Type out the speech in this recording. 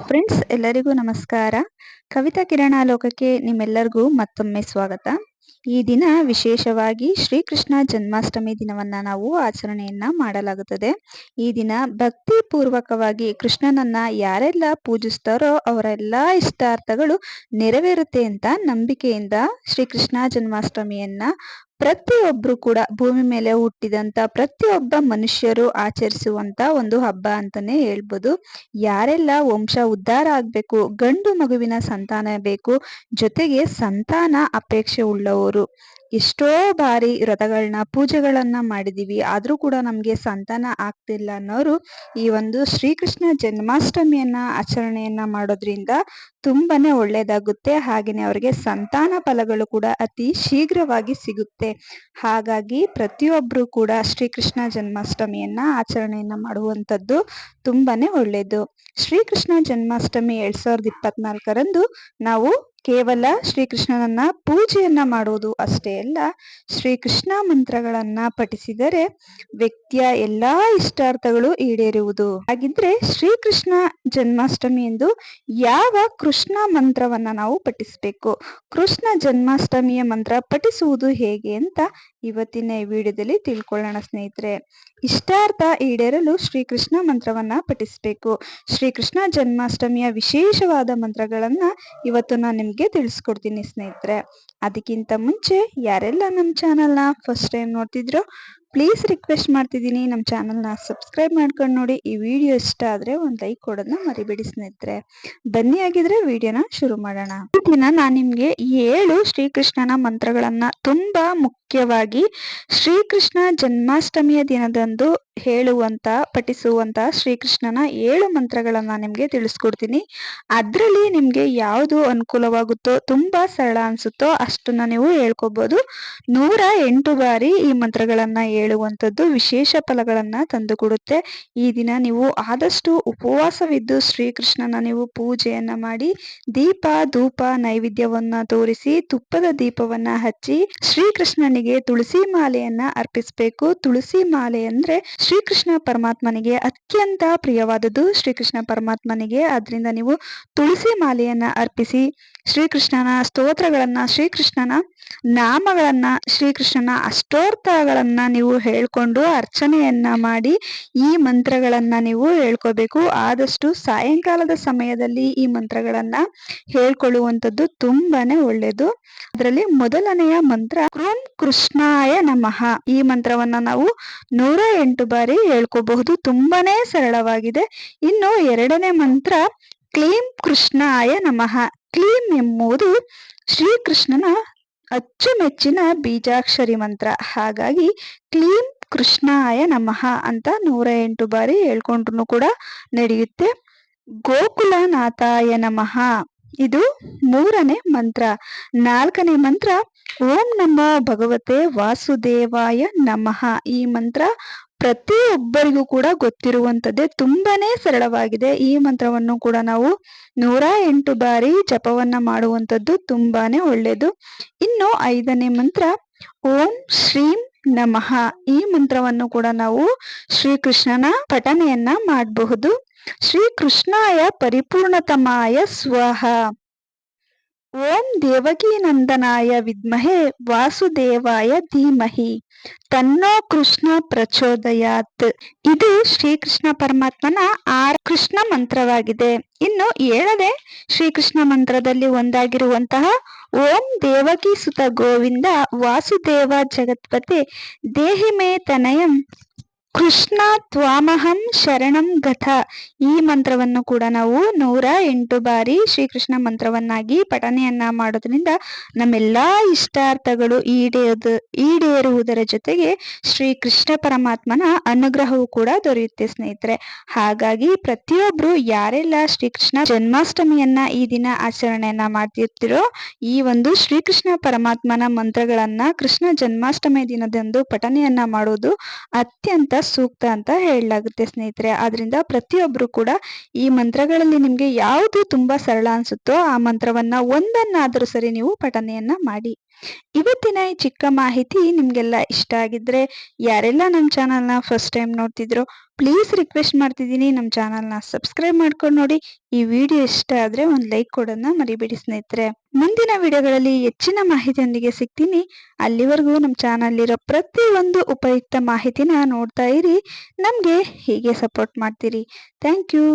Friends, ಎಲ್ಲರಿಗೂ ನಮಸ್ಕಾರ. ಕವಿತಾ ಕಿರಣ ಲೋಕಕ್ಕೆ ನಿಮ್ಮೆಲ್ಲರಿಗೂ ಮತ್ತೊಮ್ಮೆ ಸ್ವಾಗತ. ಈ ದಿನ ವಿಶೇಷವಾಗಿ ಶ್ರೀಕೃಷ್ಣ ಜನ್ಮಾಷ್ಟಮಿ ದಿನವನ್ನ ನಾವು ಆಚರಣೆಯನ್ನ ಮಾಡಲಾಗುತ್ತದೆ. ಈ ದಿನ ಭಕ್ತಿ ಪೂರ್ವಕವಾಗಿ ಕೃಷ್ಣನನ್ನ ಯಾರೆಲ್ಲ ಪೂಜಿಸ್ತಾರೋ ಅವರೆಲ್ಲ ಇಷ್ಟಾರ್ಥಗಳು ನೆರವೇರುತ್ತೆ ಅಂತ ನಂಬಿಕೆಯಿಂದ ಶ್ರೀಕೃಷ್ಣ ಜನ್ಮಾಷ್ಟಮಿಯನ್ನ ಪ್ರತಿಯೊಬ್ರು ಕೂಡ ಭೂಮಿ ಮೇಲೆ ಹುಟ್ಟಿದಂತ ಪ್ರತಿಯೊಬ್ಬ ಮನುಷ್ಯರು ಆಚರಿಸುವಂತ ಒಂದು ಹಬ್ಬ ಅಂತಾನೆ ಹೇಳ್ಬೋದು. ಯಾರೆಲ್ಲ ವಂಶ ಉದ್ಧಾರ ಆಗ್ಬೇಕು, ಗಂಡು ಮಗುವಿನ ಸಂತಾನ ಬೇಕು, ಜೊತೆಗೆ ಸಂತಾನ ಅಪೇಕ್ಷೆ ಉಳ್ಳವರು. ಎಷ್ಟೋ ಬಾರಿ ವ್ರತಗಳನ್ನ ಪೂಜೆಗಳನ್ನ ಮಾಡಿದೀವಿ. ಆದರೂ ಕೂಡ ನಮಗೆ ಸಂತಾನ ಆಗ್ತಿಲ್ಲ ಅನ್ನೋರು ಈ ಒಂದು ಶ್ರೀಕೃಷ್ಣ ಜನ್ಮಾಷ್ಟಮಿಯನ್ನ ಆಚರಣೆಯನ್ನ ಮಾಡೋದ್ರಿಂದ ತುಂಬಾನೇ ಒಳ್ಳೇದಾಗುತ್ತೆ. ಹಾಗೆಯೇ ಅವರಿಗೆ ಸಂತಾನ ಫಲಗಳು ಕೂಡ ಅತಿ ಶೀಘ್ರವಾಗಿ ಸಿಗುತ್ತೆ. ಹಾಗಾಗಿ ಪ್ರತಿಯೊಬ್ರು ಕೂಡ ಶ್ರೀಕೃಷ್ಣ ಜನ್ಮಾಷ್ಟಮಿಯನ್ನ ಆಚರಣೆಯನ್ನ ಮಾಡುವಂಥದ್ದು ತುಂಬಾನೇ ಒಳ್ಳೇದು. ಶ್ರೀಕೃಷ್ಣ ಜನ್ಮಾಷ್ಟಮಿ ಎರಡು ಸಾವಿರದ ಇಪ್ಪತ್ನಾಲ್ಕರಂದು ನಾವು ಕೇವಲ ಶ್ರೀಕೃಷ್ಣನನ್ನ ಪೂಜೆಯನ್ನ ಮಾಡುವುದು ಅಷ್ಟೇ ಅಲ್ಲ, ಶ್ರೀಕೃಷ್ಣ ಮಂತ್ರಗಳನ್ನ ಪಠಿಸಿದರೆ ವ್ಯಕ್ತಿಯ ಎಲ್ಲಾ ಇಷ್ಟಾರ್ಥಗಳು ಈಡೇರುವುದು. ಹಾಗಿದ್ರೆ ಶ್ರೀಕೃಷ್ಣ ಜನ್ಮಾಷ್ಟಮಿ ಎಂದು ಯಾವ ಕೃಷ್ಣ ಮಂತ್ರವನ್ನ ನಾವು ಪಠಿಸಬೇಕು? ಕೃಷ್ಣ ಜನ್ಮಾಷ್ಟಮಿಯ ಮಂತ್ರ ಪಠಿಸುವುದು ಹೇಗೆ ಅಂತ ಇವತ್ತಿನ ಈ ವಿಡಿಯೋದಲ್ಲಿ ತಿಳ್ಕೊಳ್ಳೋಣ ಸ್ನೇಹಿತರೆ, ಇಷ್ಟಾರ್ಥ ಈಡೇರಲು ಶ್ರೀಕೃಷ್ಣ ಮಂತ್ರವನ್ನ ಪಠಿಸಬೇಕು. ಶ್ರೀಕೃಷ್ಣ ಜನ್ಮಾಷ್ಟಮಿಯ ವಿಶೇಷವಾದ ಮಂತ್ರಗಳನ್ನ ಇವತ್ತು ನಾನು ನಿಮ್ಗೆ ತಿಳಿಸ್ಕೊಡ್ತೀನಿ ಸ್ನೇಹಿತರೆ. ಅದಕ್ಕಿಂತ ಮುಂಚೆ ಯಾರೆಲ್ಲ ನಮ್ಮ ಚಾನಲ್ನ ಫಸ್ಟ್ ಟೈಮ್ ನೋಡ್ತಿದ್ರು ಪ್ಲೀಸ್ ರಿಕ್ವೆಸ್ಟ್ ಮಾಡ್ತಿದ್ದೀನಿ ನಮ್ಮ ಚಾನಲ್ನ ಸಬ್ಸ್ಕ್ರೈಬ್ ಮಾಡ್ಕೊಂಡು ನೋಡಿ. ಈ ವಿಡಿಯೋ ಇಷ್ಟ ಆದರೆ ಒಂದು ಲೈಕ್ ಕೊಡೋದನ್ನ ಮರಿಬೇಡಿ ಸ್ನೇಹಿತರೆ. ಬನ್ನಿ ಆಗಿದ್ರೆ ವಿಡಿಯೋನ ಶುರು ಮಾಡೋಣ. ಈ ದಿನ ನಾನು ನಿಮಗೆ ಏಳು ಶ್ರೀಕೃಷ್ಣನ ಮಂತ್ರಗಳನ್ನು ತುಂಬಾ ಮುಖ್ಯವಾಗಿ ಶ್ರೀಕೃಷ್ಣ ಜನ್ಮಾಷ್ಟಮಿಯ ದಿನದಂದು ಹೇಳುವಂತ, ಪಠಿಸುವಂತ ಶ್ರೀಕೃಷ್ಣನ ಏಳು ಮಂತ್ರಗಳನ್ನು ನಿಮಗೆ ತಿಳಿಸ್ಕೊಡ್ತೀನಿ. ಅದರಲ್ಲಿ ನಿಮಗೆ ಯಾವುದು ಅನುಕೂಲವಾಗುತ್ತೋ, ತುಂಬಾ ಸರಳ ಅನ್ಸುತ್ತೋ ಅಷ್ಟನ್ನ ನೀವು ಹೇಳ್ಕೊಬೋದು. ನೂರ ಎಂಟು ಬಾರಿ ಈ ಮಂತ್ರಗಳನ್ನು ಹೇಳುವಂಥದ್ದು ವಿಶೇಷ ಫಲಗಳನ್ನು ತಂದುಕೊಡುತ್ತೆ. ಈ ದಿನ ನೀವು ಆದಷ್ಟು ಉಪವಾಸವಿದ್ದು ಶ್ರೀಕೃಷ್ಣನ ನೀವು ಪೂಜೆಯನ್ನು ಮಾಡಿ, ದೀಪ, ಧೂಪ, ನೈವೇದ್ಯವನ್ನ ತೋರಿಸಿ, ತುಪ್ಪದ ದೀಪವನ್ನ ಹಚ್ಚಿ, ಶ್ರೀಕೃಷ್ಣನಿಗೆ ತುಳಸಿ ಮಾಲೆಯನ್ನ ಅರ್ಪಿಸಬೇಕು. ತುಳಸಿ ಮಾಲೆ ಅಂದ್ರೆ ಶ್ರೀಕೃಷ್ಣ ಪರಮಾತ್ಮನಿಗೆ ಅತ್ಯಂತ ಪ್ರಿಯವಾದದ್ದು ಶ್ರೀಕೃಷ್ಣ ಪರಮಾತ್ಮನಿಗೆ. ಅದರಿಂದ ನೀವು ತುಳಸಿ ಮಾಲೆಯನ್ನ ಅರ್ಪಿಸಿ, ಶ್ರೀಕೃಷ್ಣನ ಸ್ತೋತ್ರಗಳನ್ನ, ಶ್ರೀಕೃಷ್ಣನ ನಾಮಗಳನ್ನ, ಶ್ರೀಕೃಷ್ಣನ ಅಷ್ಟೋರ್ಥಗಳನ್ನ ನೀವು ಹೇಳ್ಕೊಂಡು ಅರ್ಚನೆಯನ್ನ ಮಾಡಿ ಈ ಮಂತ್ರಗಳನ್ನ ನೀವು ಹೇಳ್ಕೋಬೇಕು. ಆದಷ್ಟು ಸಾಯಂಕಾಲದ ಸಮಯದಲ್ಲಿ ಈ ಮಂತ್ರಗಳನ್ನ ಹೇಳ್ಕೊಳ್ಳುವಂಥದ್ದು ತುಂಬಾನೇ ಒಳ್ಳೇದು. ಅದರಲ್ಲಿ ಮೊದಲನೆಯ ಮಂತ್ರ ಕೃಷ್ಣಾಯ ನಮಃ ಈ ಮಂತ್ರವನ್ನ ನಾವು ನೂರ ಎಂಟು ಬಾರಿ ಹೇಳ್ಕೋಬಹುದು. ತುಂಬಾನೇ ಸರಳವಾಗಿದೆ. ಇನ್ನು ಎರಡನೇ ಮಂತ್ರ, ಕ್ಲೀಂ ಕೃಷ್ಣಾಯ ನಮಃ. ಕ್ಲೀಂ ಎಂಬುದು ಶ್ರೀಕೃಷ್ಣನ ಅಚ್ಚುಮೆಚ್ಚಿನ ಬೀಜಾಕ್ಷರಿ ಮಂತ್ರ. ಹಾಗಾಗಿ ಕ್ಲೀಂ ಕೃಷ್ಣಾಯ ನಮಃ ಅಂತ ನೂರ ಎಂಟು ಬಾರಿ ಹೇಳ್ಕೊಂಡ್ರು ಕೂಡ ನಡೆಯುತ್ತೆ. ಗೋಕುಲನಾಥಾಯ ನಮಃ. ಇದು ಮೂರನೇ ಮಂತ್ರ. ನಾಲ್ಕನೇ ಮಂತ್ರ, ಓಂ ನಮೋ ಭಗವತೆ ವಾಸುದೇವಾಯ ನಮಃ. ಈ ಮಂತ್ರ ಪ್ರತಿಯೊಬ್ಬರಿಗೂ ಕೂಡ ಗೊತ್ತಿರುವಂಥದ್ದೇ ತುಂಬಾನೇ ಸರಳವಾಗಿದೆ. ಈ ಮಂತ್ರವನ್ನು ಕೂಡ ನಾವು ನೂರ ಎಂಟು ಬಾರಿ ಜಪವನ್ನ ಮಾಡುವಂಥದ್ದು ತುಂಬಾನೇ ಒಳ್ಳೆಯದು ಇನ್ನು ಐದನೇ ಮಂತ್ರ, ಓಂ ಶ್ರೀಂ ನಮಃ. ಈ ಮಂತ್ರವನ್ನು ಕೂಡ ನಾವು ಶ್ರೀಕೃಷ್ಣನ ಪಠನೆಯನ್ನ ಮಾಡಬಹುದು. ಶ್ರೀಕೃಷ್ಣಾಯ ಪರಿಪೂರ್ಣತಮಾಯ ಸ್ವಹ ಓಂ ದೇವಕೀನಂದನಾಯ ವಿದ್ಮಹೆ ವಾಸುದೇವಾಯ ಧೀಮಹಿ. ತನ್ನೋ ಕೃಷ್ಣ ಪ್ರಚೋದಯಾತ್. ಇದು ಶ್ರೀಕೃಷ್ಣ ಪರಮಾತ್ಮನ ಆರ್ ಕೃಷ್ಣ ಮಂತ್ರವಾಗಿದೆ. ಇನ್ನು ಏಳನೇ ಶ್ರೀಕೃಷ್ಣ ಮಂತ್ರದಲ್ಲಿ ಒಂದಾಗಿರುವಂತಹ ಓಂ ದೇವಕಿ ಸುತ ಗೋವಿಂದ ವಾಸುದೇವ ಜಗತ್ಪತಿ ದೇಹಿಮೇ ತನಯಂ ಕೃಷ್ಣ ತ್ವಾಮಹಂ ಶರಣಂ ಗಥ ಈ ಮಂತ್ರವನ್ನು ಕೂಡ ನಾವು ನೂರ ಎಂಟು ಬಾರಿ ಶ್ರೀಕೃಷ್ಣ ಮಂತ್ರವನ್ನಾಗಿ ಪಠನೆಯನ್ನ ಮಾಡೋದ್ರಿಂದ ನಮ್ಮೆಲ್ಲ ಇಷ್ಟಾರ್ಥಗಳು ಈಡೇರು ಈಡೇರುವುದರ ಜೊತೆಗೆ ಶ್ರೀ ಕೃಷ್ಣ ಪರಮಾತ್ಮನ ಅನುಗ್ರಹವು ಕೂಡ ದೊರೆಯುತ್ತೆ ಸ್ನೇಹಿತರೆ. ಹಾಗಾಗಿ ಪ್ರತಿಯೊಬ್ರು ಯಾರೆಲ್ಲ ಶ್ರೀಕೃಷ್ಣ ಜನ್ಮಾಷ್ಟಮಿಯನ್ನ ಈ ದಿನ ಆಚರಣೆಯನ್ನ ಮಾಡ್ತಿರ್ತಿರೋ ಈ ಒಂದು ಶ್ರೀಕೃಷ್ಣ ಪರಮಾತ್ಮನ ಮಂತ್ರಗಳನ್ನ ಕೃಷ್ಣ ಜನ್ಮಾಷ್ಟಮಿ ದಿನದಂದು ಪಠನೆಯನ್ನ ಮಾಡೋದು ಅತ್ಯಂತ ಸೂಕ್ತ ಅಂತ ಹೇಳಲಾಗುತ್ತೆ ಸ್ನೇಹಿತರೆ. ಆದ್ರಿಂದ ಪ್ರತಿಯೊಬ್ಬರು ಕೂಡ ಈ ಮಂತ್ರಗಳಲ್ಲಿ ನಿಮ್ಗೆ ಯಾವುದು ತುಂಬಾ ಸರಳ ಅನ್ಸುತ್ತೋ ಆ ಮಂತ್ರವನ್ನ ಒಂದನ್ನಾದ್ರೂ ಸರಿ ನೀವು ಪಠನೆಯನ್ನ ಮಾಡಿ. ಇವತ್ತಿನ ಈ ಚಿಕ್ಕ ಮಾಹಿತಿ ನಿಮಗೆಲ್ಲ ಇಷ್ಟ ಆಗಿದ್ರೆ ಯಾರೆಲ್ಲ ನಮ್ಮ ಚಾನಲ್ನ ಫಸ್ಟ್ ಟೈಮ್ ನೋಡ್ತಿದ್ರೋ ಪ್ಲೀಸ್ ರಿಕ್ವೆಸ್ಟ್ ಮಾಡ್ತಿದ್ದೀನಿ ನಮ್ಮ ಚಾನಲ್ನ ಸಬ್ಸ್ಕ್ರೈಬ್ ಮಾಡ್ಕೊಂಡು ನೋಡಿ. ಈ ವಿಡಿಯೋ ಇಷ್ಟ ಆದರೆ ಒಂದು ಲೈಕ್ ಕೊಡೋದನ್ನ ಮರಿಬೇಡಿ ಸ್ನೇಹಿತರೆ. ಮುಂದಿನ ವಿಡಿಯೋಗಳಲ್ಲಿ ಹೆಚ್ಚಿನ ಮಾಹಿತಿಯೊಂದಿಗೆ ಸಿಗ್ತೀನಿ. ಅಲ್ಲಿವರೆಗೂ ನಮ್ಮ ಚಾನಲ್ಲಿರೋ ಪ್ರತಿಯೊಂದು ಉಪಯುಕ್ತ ಮಾಹಿತಿನ ನೋಡ್ತಾ ಇರಿ. ನಮಗೆ ಹೀಗೆ ಸಪೋರ್ಟ್ ಮಾಡ್ತೀರಿ. Thank you